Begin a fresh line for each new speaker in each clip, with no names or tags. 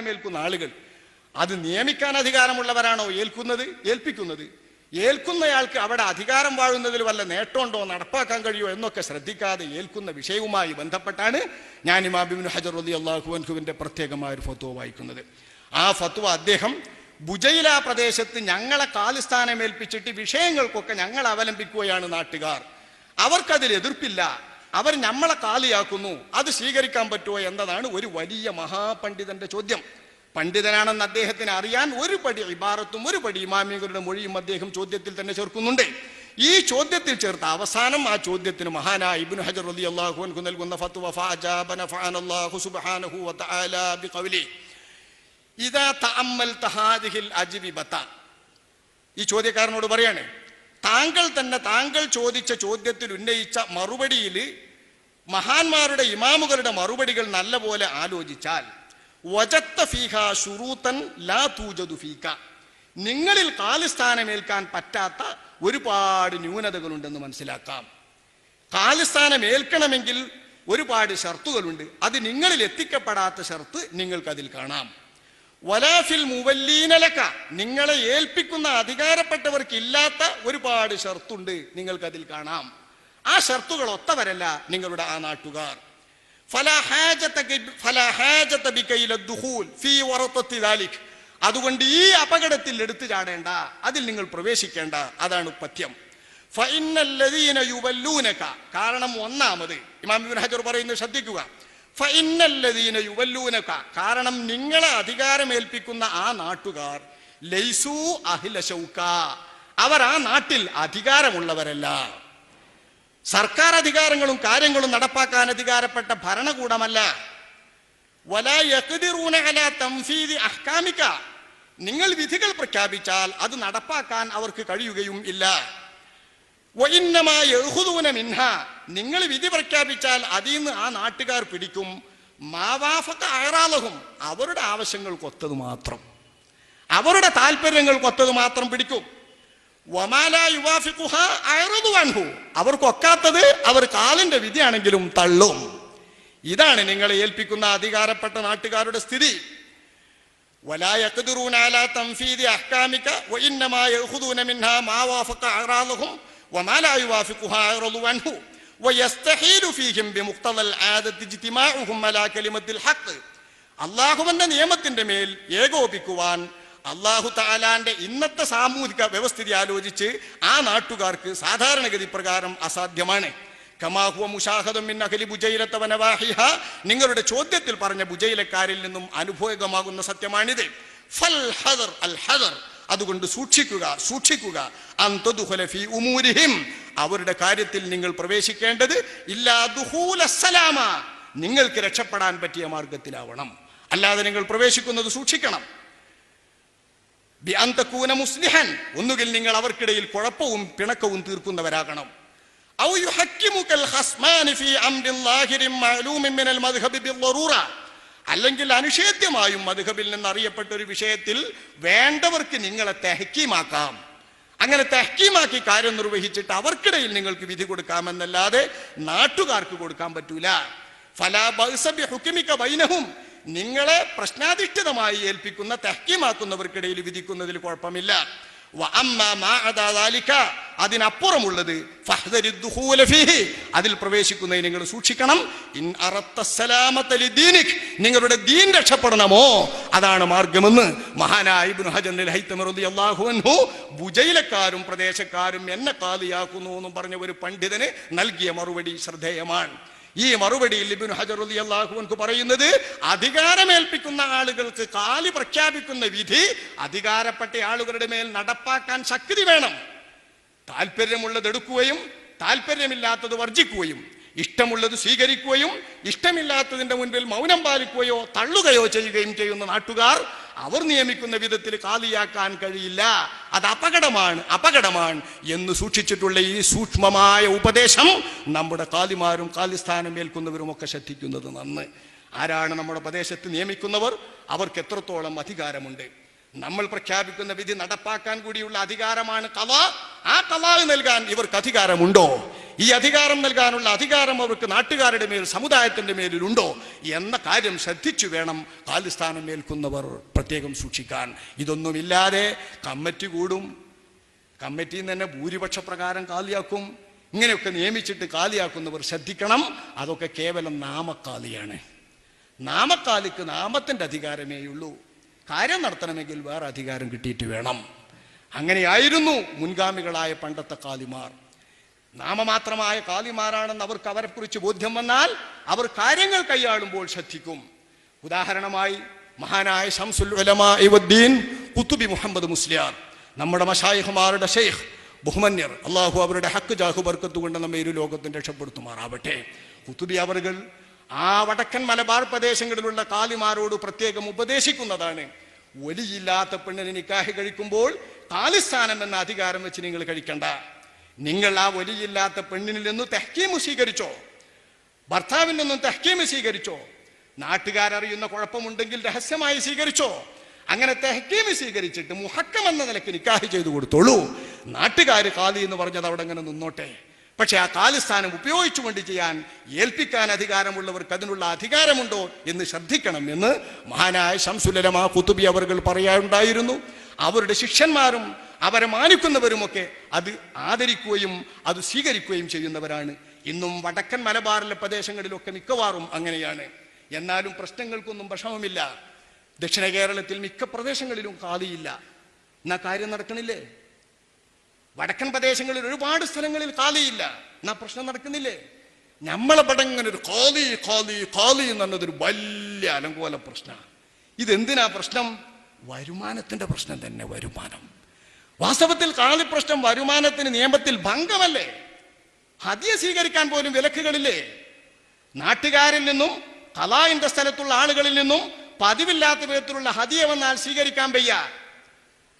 സ്ഥാനമേൽക്കുന്ന ആളുകൾ. അത് നിയമിക്കാൻ അധികാരമുള്ളവരാണോ ഏൽക്കുന്നത്? ഏൽപ്പിക്കുന്നത്. ഏൽക്കുന്നയാൾക്ക് അവിടെ അധികാരം വാഴുന്നതിൽ വല്ല നേട്ടമുണ്ടോ? നടപ്പാക്കാൻ കഴിയോ എന്നൊക്കെ ശ്രദ്ധിക്കാതെ ഏൽക്കുന്ന വിഷയവുമായി ബന്ധപ്പെട്ടാണ് ഞാൻ ഇമാബിബിൻ ഹജർ അലി അള്ളാഹുവിന്റെ പ്രത്യേകമായ ഒരു ഫത്വ വായിക്കുന്നത്. ആ ഫത്വ അദ്ദേഹം ബുജൈല പ്രദേശത്ത് ഞങ്ങളെ കാലിസ്ഥാനമേൽപ്പിച്ചിട്ട് വിഷയങ്ങൾക്കൊക്കെ ഞങ്ങൾ അവലംബിക്കുകയാണ് നാട്ടുകാർ. അവർക്കതിൽ എതിർപ്പില്ല. അവർ നമ്മളെ കാലിയാക്കുന്നു. അത് സ്വീകരിക്കാൻ പറ്റുമോ എന്നതാണ് ഒരു വലിയ മഹാപണ്ഡിതന്റെ ചോദ്യം. പണ്ഡിതനാണെന്ന് അദ്ദേഹത്തിന് അറിയാൻ ഒരു പടി ഇബാറത്തും ഒരു പടി ഇമാമികളുടെ മൊഴിയും അദ്ദേഹം ചോദ്യത്തിൽ തന്നെ ചേർക്കുന്നുണ്ട്. ഈ ചോദ്യത്തിൽ ചേർത്ത അവസാനം ആ ചോദ്യത്തിന് മഹാനായ ഇബ്നു ഹജർ അലി അള്ളാഹു അൻഹു നൽകുന്ന ഫത്വ സുബ്ഹാനഹു വതആല ബിഖൗലി. ഇദാ ഈ ചോദ്യക്കാരനോട് പറയാണ് താങ്കൾ തന്നെ താങ്കൾ ചോദിച്ച ചോദ്യത്തിൽ ഉന്നയിച്ച മറുപടിയിൽ മഹാന്മാരുടെ ഇമാമുകളുടെ മറുപടികൾ നല്ലപോലെ ആലോചിച്ചാൽ വജത്ത ഫീഹ ഷുറൂത്തൻ ലാ തൂജതു ഫീക. നിങ്ങളിൽ കാലിസ്ഥാനമേൽക്കാൻ പറ്റാത്ത ഒരുപാട് ന്യൂനതകളുണ്ടെന്ന് മനസ്സിലാക്കാം. കാലിസ്ഥാനം ഏൽക്കണമെങ്കിൽ ഒരുപാട് ഷർത്തുകളുണ്ട്. അത് നിങ്ങളിൽ എത്തിക്കപ്പെടാത്ത ഷർത്ത് നിങ്ങൾക്കതിൽ കാണാം. വലാഫിൽ മുവല്ലീനലക്ക നിങ്ങളെ ഏൽപ്പിക്കുന്ന അധികാരപ്പെട്ടവർക്ക് ഇല്ലാത്ത ഒരുപാട് ഷർത്തുണ്ട് നിങ്ങൾക്കതിൽ കാണാം. ആ ഷർത്തുകൾ ഒത്തവരല്ല നിങ്ങളുടെ ആ നാട്ടുകാർ. അതുകൊണ്ട് ഈ അപകടത്തിൽ എടുത്തു ചാടേണ്ട അതിൽ നിങ്ങൾ പ്രവേശിക്കേണ്ട അതാണ് പഥ്യം. കാരണം ഒന്നാമത് ഇമാം ഹജർ പറയുന്നത് ശ്രദ്ധിക്കുക. കാരണം നിങ്ങളെ അധികാരമേൽപ്പിക്കുന്ന ആ നാട്ടുകാർ ലൈസു അഹില അവർ ആ നാട്ടിൽ അധികാരമുള്ളവരല്ല. സർക്കാർ അധികാരങ്ങളും കാര്യങ്ങളും നടപ്പാക്കാൻ അധികാരപ്പെട്ട ഭരണകൂടമല്ല. വലാ യഖ്ദിറൂന അലാ തംഫീദി അഹ്കാമിക. നിങ്ങൾ വിധികൾ പ്രഖ്യാപിച്ചാൽ അത് നടപ്പാക്കാൻ അവർക്ക് കഴിയുകയും ഇല്ല. മിൻഹ. നിങ്ങൾ വിധി പ്രഖ്യാപിച്ചാൽ അതിൽ നിന്ന് ആ നാട്ടുകാർ പിടിക്കും. മാവാഫക അയറാലഹും അവരുടെ ആവശ്യങ്ങൾക്കൊത്തത് മാത്രം. അവരുടെ താല്പര്യങ്ങൾക്കൊത്തത് മാത്രം പിടിക്കും. അവർക്ക് ഒക്കാത്തത് അവർ കാലിന്റെ വിധിയാണെങ്കിലും തള്ളും. ഇതാണ് നിങ്ങളെ ഏൽപ്പിക്കുന്ന അധികാരപ്പെട്ട നാട്ടുകാരുടെ സ്ഥിതി. അള്ളാഹുവിന്റെ നിയമത്തിന്റെ മേൽ ഏകോപിക്കുവാൻ അള്ളാഹു താലാന്റെ ഇന്നത്തെ സാമൂഹിക വ്യവസ്ഥിതി ആലോചിച്ച് ആ നാട്ടുകാർക്ക് സാധാരണഗതി പ്രകാരം അസാധ്യമാണ്. മിൻ വനവാഹിഹ നിങ്ങളുടെ ചോദ്യത്തിൽ പറഞ്ഞ ബുജൈലക്കാരിൽ നിന്നും അനുഭവമാകുന്ന സത്യമാണിത്. ഫൽ ഹദർ അൽ ഹദർ. അതുകൊണ്ട് സൂക്ഷിക്കുക സൂക്ഷിക്കുക. ഉമൂരിഹിം. അവരുടെ കാര്യത്തിൽ നിങ്ങൾ പ്രവേശിക്കേണ്ടത് ഇല്ലാ നിങ്ങൾക്ക് രക്ഷപ്പെടാൻ പറ്റിയ മാർഗത്തിലാവണം. അല്ലാതെ നിങ്ങൾ പ്രവേശിക്കുന്നത് സൂക്ഷിക്കണം. Be an തകൂന മുസ്ലിഹൻ. ഒന്നുകിൽ നിങ്ങൾ അവർക്കിടയിൽ കുഴപ്പവും പിണക്കവും തീർക്കുന്നവരാകണം. ഔ യുഹക്കിമുകൽ ഖസ്മാനി ഫീ അംരിൽ ലാഹിരിൻ മഅലൂമിൻ മിനൽ മദ്ഹബി ബിദ്ദറൂറ അല്ലെങ്കിൽ അനിഷേധ്യമായും മദ്ഹബിൽ നിന്ന് അറിയപ്പെട്ട ഒരു വിഷയത്തിൽ വേണ്ടവർക്ക് നിങ്ങളെ തെഹക്കീമാക്കാം അങ്ങനെ തെഹക്കീമാക്കി കാര്യം നിർവഹിച്ചിട്ട് അവർക്കിടയിൽ നിങ്ങൾക്ക് വിധി കൊടുക്കാമെന്നല്ലാതെ നാട്ടുകാർക്ക് കൊടുക്കാൻ പറ്റൂല. ഫലാ ബൈനഹും. നിങ്ങളെ പ്രശ്നാധിഷ്ഠിതമായി ഏൽപ്പിക്കുന്ന തെഹക്കീമാക്കുന്നവർക്കിടയിൽ വിധിക്കുന്നതിൽ കുഴപ്പമില്ല. അതിനപ്പുറമുള്ളത് അതിൽ പ്രവേശിക്കുന്നതിന് നിങ്ങൾ സൂക്ഷിക്കണം. ഇൻ നിങ്ങളുടെ ദീൻ രക്ഷപ്പെടണമോ? അതാണ് മാർഗമെന്ന് മഹാനായ അൻഹു പ്രദേശക്കാരും എന്നെ കാലിയാക്കുന്നു എന്നും പറഞ്ഞ ഒരു പണ്ഡിതന് നൽകിയ മറുപടി ശ്രദ്ധേയമാണ്. ഈ മറുപടിയിൽ ഇബ്നു ഹജർ അൻഹു പറയുന്നത് അധികാരമേൽപ്പിക്കുന്ന ആളുകൾക്ക് കാലി പ്രഖ്യാപിക്കുന്ന വിധി അധികാരപ്പെട്ട ആളുകളുടെ മേൽ നടപ്പാക്കാൻ ശക്തി വേണം. താല്പര്യമുള്ളത് എടുക്കുകയും താല്പര്യമില്ലാത്തത് വർജിക്കുകയും ഇഷ്ടമുള്ളത് സ്വീകരിക്കുകയും ഇഷ്ടമില്ലാത്തതിന്റെ മുൻപിൽ മൗനം പാലിക്കുകയോ തള്ളുകയോ ചെയ്യുകയും ചെയ്യുന്ന നാട്ടുകാർ അവർ നിയമിക്കുന്ന വിധത്തിൽ കാലിയാക്കാൻ കഴിയില്ല. അത് അപകടമാണ് അപകടമാണ് എന്ന് സൂക്ഷിച്ചിട്ടുള്ള ഈ സൂക്ഷ്മമായ ഉപദേശം നമ്മുടെ കാലിമാരും കാലിസ്ഥാനം ഏൽക്കുന്നവരും ഒക്കെ ശ്രദ്ധിക്കുന്നത് നന്ന്. ആരാണ് നമ്മുടെ പ്രദേശത്ത് നിയമിക്കുന്നവർ? അവർക്ക് എത്രത്തോളം അധികാരമുണ്ട്? നമ്മൾ പ്രഖ്യാപിക്കുന്ന വിധി നടപ്പാക്കാൻ കൂടിയുള്ള അധികാരമാണ് കല ആ കഥാവ് നൽകാൻ ഇവർക്ക് അധികാരമുണ്ടോ? ഈ അധികാരം നൽകാനുള്ള അധികാരം അവർക്ക് നാട്ടുകാരുടെ മേൽ സമുദായത്തിന്റെ മേലിലുണ്ടോ? എന്ന കാര്യം ശ്രദ്ധിച്ചു വേണം കാലിസ്ഥാനം മേൽക്കുന്നവർ പ്രത്യേകം സൂക്ഷിക്കാൻ. ഇതൊന്നുമില്ലാതെ കമ്മിറ്റി കൂടും. കമ്മിറ്റിയിൽ നിന്ന് തന്നെ ഭൂരിപക്ഷ പ്രകാരം കാലിയാക്കും. ഇങ്ങനെയൊക്കെ നിയമിച്ചിട്ട് കാലിയാക്കുന്നവർ ശ്രദ്ധിക്കണം. അതൊക്കെ കേവലം നാമക്കാലിയാണ്. നാമക്കാലിക്ക് നാമത്തിന്റെ അധികാരമേയുള്ളൂ. കാര്യം നടത്തണമെങ്കിൽ വേറെ അധികാരം കിട്ടിയിട്ട് വേണം. അങ്ങനെയായിരുന്നു മുൻഗാമികളായ പണ്ടത്തെ കാലിമാർ. നാമമാത്രമായ കാലിമാരാണെന്ന് അവർക്ക് അവരെക്കുറിച്ച് ബോധ്യം വന്നാൽ അവർ കാര്യങ്ങൾ കൈയാളുമ്പോൾ ശ്രദ്ധിക്കും. ഉദാഹരണമായി മഹാനായ ഷംസുൽ ഉലമാ ഇവദ്ദീൻ കുത്തുബി മുഹമ്മദ് മുസ്ലിയാർ നമ്മുടെ മഷായിഹുമാരുടെ ഷെയ്ഖ് ബഹുമന്യർ അള്ളാഹു അവരുടെ ഹക്ക് ജാഹു ബർക്കത്ത് നമ്മെ ഇരു ലോകത്തിന് രക്ഷപ്പെടുത്തുമാറാവട്ടെ. കുത്തുബി അവറുകൾ ആ വടക്കൻ മലബാർ പ്രദേശങ്ങളിലുള്ള കാലിമാരോട് പ്രത്യേകം ഉപദേശിക്കുന്നതാണ്. ഒലിയില്ലാത്ത പെണ്ണിന് നിക്കാഹ് കഴിക്കുമ്പോൾ താലിസ്ഥാനം എന്ന അധികാരം വെച്ച് നിങ്ങൾ കഴിക്കണ്ട. നിങ്ങൾ ആ ഒലിയില്ലാത്ത പെണ്ണിനിൽ നിന്ന് തെഹ്ക്കീമ് സ്വീകരിച്ചോ? ഭർത്താവിൽ നിന്നും തെഹക്കീമ് സ്വീകരിച്ചോ? നാട്ടുകാരറിയുന്ന കുഴപ്പമുണ്ടെങ്കിൽ രഹസ്യമായി സ്വീകരിച്ചോ? അങ്ങനെ തെഹ്ക്കീമ് സ്വീകരിച്ചിട്ട് മുഹക്കം എന്ന നിലയ്ക്ക് നിക്കാഹ് ചെയ്തു കൊടുത്തോളൂ. നാട്ടുകാർ കാലി എന്ന് പറഞ്ഞത് അവിടെ അങ്ങനെ നിന്നോട്ടെ. പക്ഷെ ആ താലിസ്ഥാനം ഉപയോഗിച്ചുകൊണ്ട് ചെയ്യാൻ ഏൽപ്പിക്കാൻ അധികാരമുള്ളവർക്ക് അതിനുള്ള അധികാരമുണ്ടോ എന്ന് ശ്രദ്ധിക്കണം എന്ന് മഹാനായ ശംസുലരമാ കുത്തുബി അവർകൾ പറയാറുണ്ടായിരുന്നു. അവരുടെ ശിഷ്യന്മാരും അവരെ മാനിക്കുന്നവരുമൊക്കെ അത് ആദരിക്കുകയും അത് സ്വീകരിക്കുകയും ചെയ്യുന്നവരാണ്. ഇന്നും വടക്കൻ മലബാറിലെ പ്രദേശങ്ങളിലൊക്കെ മിക്കവാറും അങ്ങനെയാണ്. എന്നാലും പ്രശ്നങ്ങൾക്കൊന്നും വിഷമമില്ല ദക്ഷിണ കേരളത്തിൽ മിക്ക പ്രദേശങ്ങളിലും കാലിയില്ല എന്നാ കാര്യം നടക്കണില്ലേ? വടക്കൻ പ്രദേശങ്ങളിൽ ഒരുപാട് സ്ഥലങ്ങളിൽ കാലിയില്ല. എന്നാ പ്രശ്നം നടക്കുന്നില്ലേ? നമ്മളെ പടങ്ങനെ ഒരു കാലി കാലി കാലി എന്നുള്ളതൊരു വലിയ അലങ്കോല പ്രശ്നമാണ് ഇതെന്തിനാ പ്രശ്നം? വരുമാനത്തിന്റെ പ്രശ്നം തന്നെ വരുമാനം. വാസ്തവത്തിൽ കാളി പ്രശ്നം വരുമാനത്തിന് നിയമത്തിൽ ഭംഗമല്ലേ? ഹതിയെ സ്വീകരിക്കാൻ പോലും വിലക്കുകളില്ലേ? നാട്ടുകാരിൽ നിന്നും കലായിന്റെ സ്ഥലത്തുള്ള ആളുകളിൽ നിന്നും പതിവില്ലാത്ത വിധത്തിലുള്ള ഹതിയെ വന്നാൽ സ്വീകരിക്കാൻ വയ്യ.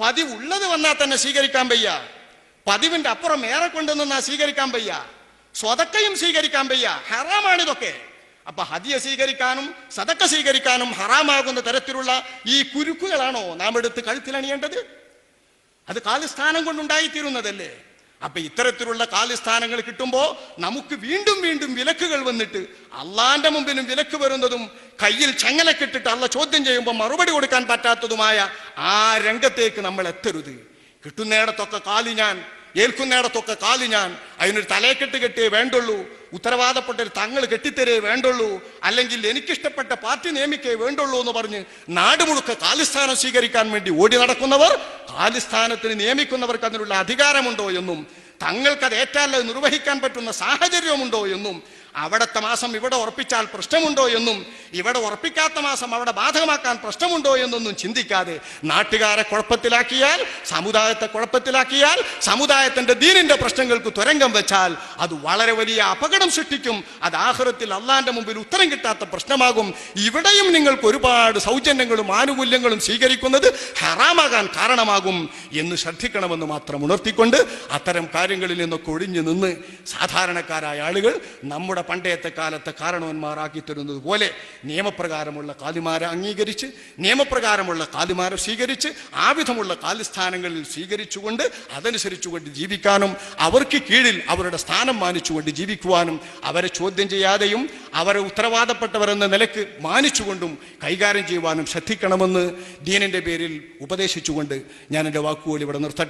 പതിവുള്ളത് വന്നാൽ തന്നെ സ്വീകരിക്കാൻ വയ്യ. പതിവിന്റെ അപ്പുറം ഏറെ കൊണ്ടുവന്നാ സ്വീകരിക്കാൻ വയ്യ. സ്വതക്കയും സ്വീകരിക്കാൻ വയ്യ. ഹറാമാണിതൊക്കെ അപ്പൊ ഹദിയ സ്വീകരിക്കാനും സതക്ക സ്വീകരിക്കാനും ഹറാമാകുന്ന തരത്തിലുള്ള ഈ കുരുക്കുകളാണോ നാം എടുത്ത് കഴുത്തിലണിയേണ്ടത് അത് കാലിസ്ഥാനം കൊണ്ടുണ്ടായിത്തീരുന്നതല്ലേ? അപ്പൊ ഇത്തരത്തിലുള്ള കാലിസ്ഥാനങ്ങൾ കിട്ടുമ്പോൾ നമുക്ക് വീണ്ടും വീണ്ടും വിലക്കുകൾ വന്നിട്ട് അള്ളാന്റെ മുമ്പിലും വിലക്ക് വരുന്നതും കയ്യിൽ ചങ്ങലക്കിട്ടിട്ട് അള്ള ചോദ്യം ചെയ്യുമ്പോൾ മറുപടി കൊടുക്കാൻ പറ്റാത്തതുമായ ആ രംഗത്തേക്ക് നമ്മൾ എത്തരുത്. കിട്ടുന്നിടത്തൊക്കെ കാലി ഞാൻ ഏൽക്കുന്നിടത്തൊക്കെ കാൽ ഞാൻ. അതിനൊരു തലയെക്കെട്ട് കെട്ടിയേ വേണ്ടുള്ളൂ. ഉത്തരവാദപ്പെട്ട ഒരു തങ്ങൾ കെട്ടിത്തരേ വേണ്ടുള്ളൂ. അല്ലെങ്കിൽ എനിക്കിഷ്ടപ്പെട്ട പാർട്ടി നിയമിക്കേ വേണ്ടുള്ളൂ എന്ന് പറഞ്ഞ് നാട് മുഴുക്ക കാലിസ്ഥാനം സ്വീകരിക്കാൻ വേണ്ടി ഓടി നടക്കുന്നവർ കാലിസ്ഥാനത്തിന് നിയമിക്കുന്നവർക്ക് അതിനുള്ള അധികാരമുണ്ടോ എന്നും തങ്ങൾക്കത് ഏറ്റാൽ നിർവഹിക്കാൻ പറ്റുന്ന സാഹചര്യമുണ്ടോ എന്നും അവിടത്തെ മാസം ഇവിടെ ഉറപ്പിച്ചാൽ പ്രശ്നമുണ്ടോ എന്നും ഇവിടെ ഉറപ്പിക്കാത്ത മാസം അവിടെ ബാധകമാക്കാൻ പ്രശ്നമുണ്ടോ എന്നൊന്നും ചിന്തിക്കാതെ നാട്ടുകാരെ കുഴപ്പത്തിലാക്കിയാൽ സമുദായത്തെ കുഴപ്പത്തിലാക്കിയാൽ സമുദായത്തിന്റെ ദീനിന്റെ പ്രശ്നങ്ങൾക്ക് തുരങ്കം വെച്ചാൽ അത് വളരെ വലിയ അപകടം സൃഷ്ടിക്കും. അത് ആഹ്റത്തിൽ അള്ളാന്റെ മുമ്പിൽ ഉത്തരം കിട്ടാത്ത പ്രശ്നമാകും. ഇവിടെയും നിങ്ങൾക്ക് ഒരുപാട് സൗജന്യങ്ങളും ആനുകൂല്യങ്ങളും സ്വീകരിക്കുന്നത് ഹറാമാകാൻ കാരണമാകും എന്ന് ശ്രദ്ധിക്കണമെന്ന് മാത്രം ഉണർത്തിക്കൊണ്ട് അത്തരം കാര്യങ്ങളിൽ നിന്നൊക്കെ ഒഴിഞ്ഞു നിന്ന് സാധാരണക്കാരായ ആളുകൾ നമ്മുടെ പണ്ടത്തെ കാലത്തെ കാരണവന്മാരാക്കി തരുന്നത് പോലെ നിയമപ്രകാരമുള്ള കാലിമാരെ അംഗീകരിച്ച് നിയമപ്രകാരമുള്ള കാലിമാരെ സ്വീകരിച്ച് ആവിധമുള്ള വിധമുള്ള കാലിസ്ഥാനങ്ങളിൽ സ്വീകരിച്ചുകൊണ്ട് അതനുസരിച്ചുകൊണ്ട് ജീവിക്കാനും അവർക്ക് കീഴിൽ അവരുടെ സ്ഥാനം മാനിച്ചുകൊണ്ട് ജീവിക്കുവാനും അവരെ ചോദ്യം ചെയ്യാതെയും അവരെ ഉത്തരവാദപ്പെട്ടവരെന്ന നിലയ്ക്ക് മാനിച്ചുകൊണ്ടും കൈകാര്യം ചെയ്യുവാനും ശ്രദ്ധിക്കണമെന്ന് ദീനിന്റെ പേരിൽ ഉപദേശിച്ചുകൊണ്ട് ഞാൻ എന്റെ വാക്കുകൾ ഇവിടെ നിർത്തട്ടെ.